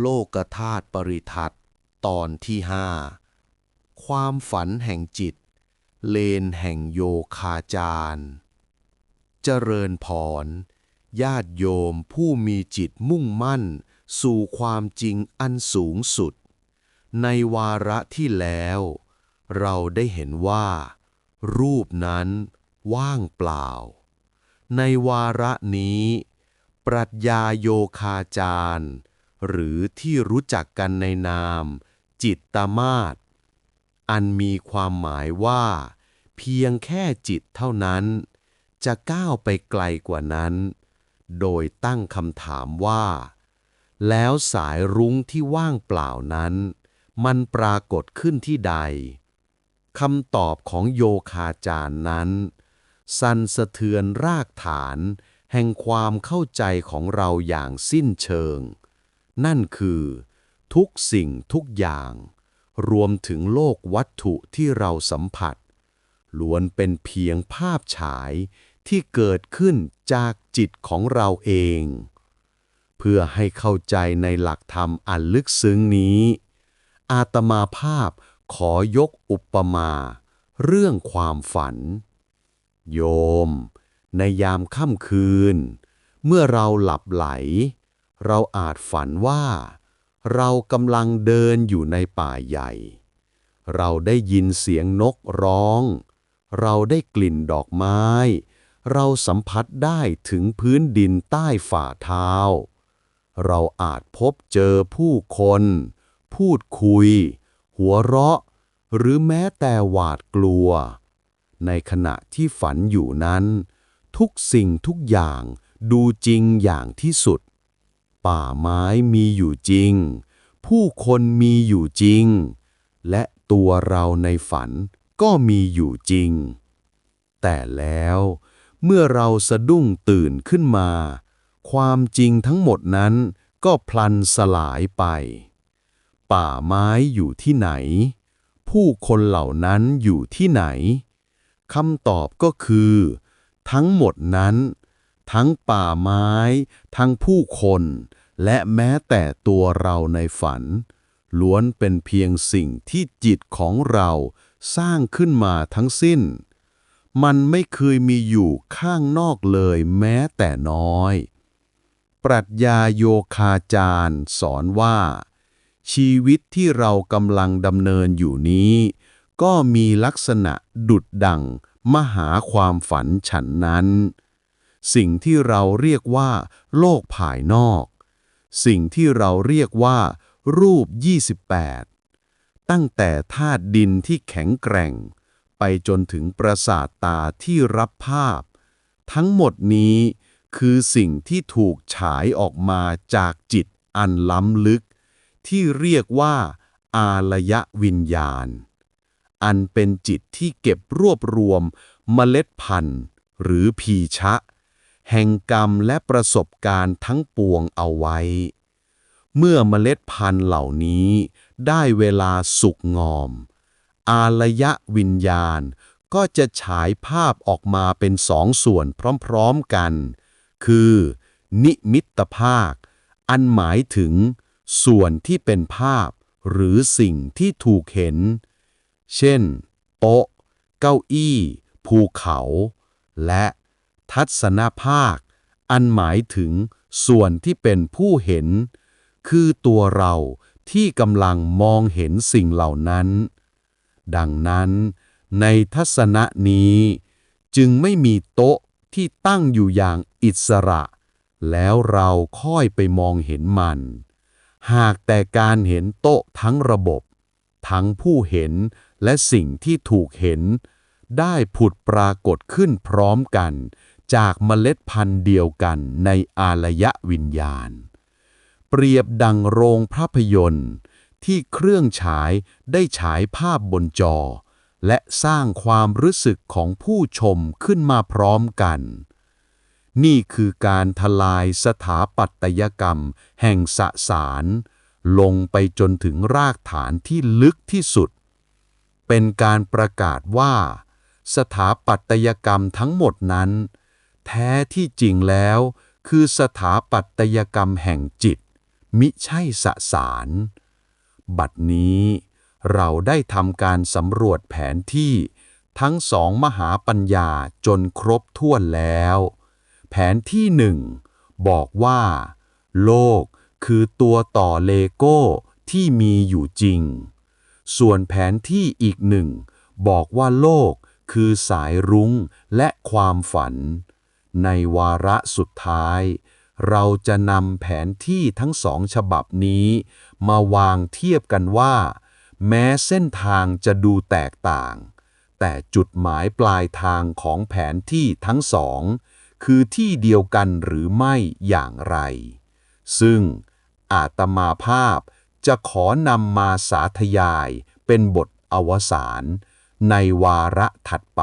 โลกธาตุปริทัศตอนที่ห้าความฝันแห่งจิต เลนแห่งโยคาจารเจริญพร ญาติโยมผู้มีจิตมุ่งมั่น สู่ความจริงอันสูงสุด ในวาระที่แล้ว เราได้เห็นว่า รูปนั้นว่างเปล่า ในวาระนี้ ปรัชญาโยคาจารย์ หรือที่รู้จักกันในนาม จิตตมาศอันมีความหมายว่า เพียงแค่จิตเท่านั้น จะก้าวไปไกลกว่านั้น โดยตั้งคำถามว่า แล้วสายรุ้งที่ว่างเปล่านั้น มันปรากฏขึ้นที่ใดคำตอบของโยคาจารย์นั้น สั่นสะเทือนรากฐานแห่งความเข้าใจของเราอย่างสิ้นเชิง นั่นคือ ทุกสิ่งทุกอย่าง รวมถึงโลกวัตถุที่เราสัมผัส ล้วนเป็นเพียงภาพฉายที่เกิดขึ้นจากจิตของเราเอง เพื่อให้เข้าใจในหลักธรรมอันลึกซึ้งนี้ อาตมาภาพขอยกอุปมา เรื่องความฝัน โยม ในยามค่ำคืน เมื่อเราหลับไหล เราอาจฝันว่า เรากำลังเดินอยู่ในป่าใหญ่ เราได้ยินเสียงนกร้อง เราได้กลิ่นดอกไม้ เราสัมผัสได้ถึงพื้นดินใต้ฝ่าเท้า เราอาจพบเจอผู้คน พูดคุย หัวเราะ หรือแม้แต่หวาดกลัว ในขณะที่ฝันอยู่นั้น ทุกสิ่งทุกอย่างดูจริงอย่างที่สุด ป่าไม้มีอยู่จริง ผู้คนมีอยู่จริง และตัวเราในฝันก็มีอยู่จริง แต่แล้วเมื่อเราสะดุ้งตื่นขึ้นมา ความจริงทั้งหมดนั้นก็พลันสลายไป ป่าไม้อยู่ที่ไหน ผู้คนเหล่านั้นอยู่ที่ไหนคำตอบก็คือ ทั้งหมดนั้น ทั้งป่าไม้ ทั้งผู้คน และแม้แต่ตัวเราในฝัน ล้วนเป็นเพียงสิ่งที่จิตของเราสร้างขึ้นมาทั้งสิ้น มันไม่เคยมีอยู่ข้างนอกเลยแม้แต่น้อย ปรัชญาโยคาจารย์สอนว่า ชีวิตที่เรากำลังดำเนินอยู่นี้ ก็มีลักษณะดุดดังมหาความฝันฉันนั้น สิ่งที่เราเรียกว่า โลกภายนอก สิ่งที่เราเรียกว่า รูป 28 ตั้งแต่ธาตุดินที่แข็งแกร่ง ไปจนถึงประสาทตาที่รับภาพ ทั้งหมดนี้คือสิ่งที่ถูกฉายออกมาจากจิตอันล้ำลึก ที่เรียกว่า อารยะวิญญาณ อันเป็นจิตที่เก็บรวบรวมเมล็ดพันธุ์ หรือพีชะ แห่งกรรมและประสบการณ์ทั้งปวงเอาไว้ เมื่อเมล็ดพันธุ์เหล่านี้ได้เวลาสุกงอม อารยะวิญญาณก็จะฉายภาพออกมาเป็นสองส่วนพร้อมๆกัน คือ นิมิตภาค อันหมายถึง ส่วนที่เป็นภาพ หรือสิ่งที่ถูกเห็น เช่น โต๊ะ เก้าอี้ ภูเขา และ ทัศนภาค อันหมายถึงส่วนที่เป็นผู้เห็น คือตัวเราที่กำลังมองเห็นสิ่งเหล่านั้น ดังนั้น ในทัศนะนี้ จึงไม่มีโต๊ะที่ตั้งอยู่อย่างอิสระ แล้วเราค่อยไปมองเห็นมัน หากแต่การเห็นโต๊ะทั้งระบบ ทั้งผู้เห็นและสิ่งที่ถูกเห็น ได้ผุดปรากฏขึ้นพร้อมกัน จากเมล็ดพันธุ์เดียวกันในอารยวิญญาณ เปรียบดังโรงภาพยนตร์ ที่เครื่องฉายได้ฉายภาพบนจอ และสร้างความรู้สึกของผู้ชมขึ้นมาพร้อมกัน นี่คือการทลายสถาปัตยกรรมแห่งสสาร ลงไปจนถึงรากฐานที่ลึกที่สุด เป็นการประกาศว่า สถาปัตยกรรมทั้งหมดนั้น แท้ที่จริงแล้ว คือสถาปัตยกรรมแห่งจิต มิใช่สสาร บัดนี้เราได้ทำการสำรวจแผนที่ทั้งสองมหาปัญญาจนครบถ้วนแล้ว แผนที่หนึ่งบอกว่า โลกคือตัวต่อเลโก้ที่มีอยู่จริง ส่วนแผนที่อีกหนึ่งบอกว่าโลกคือสายรุ้งและความฝัน ในวาระสุดท้าย เราจะนำแผนที่ทั้งสองฉบับนี้ มาวางเทียบกันว่า แม้เส้นทางจะดูแตกต่าง แต่จุดหมายปลายทางของแผนที่ทั้งสอง คือที่เดียวกันหรือไม่อย่างไร ซึ่งอาตมาภาพจะขอนำมาสาธยายเป็นบทอวสานในวาระถัดไป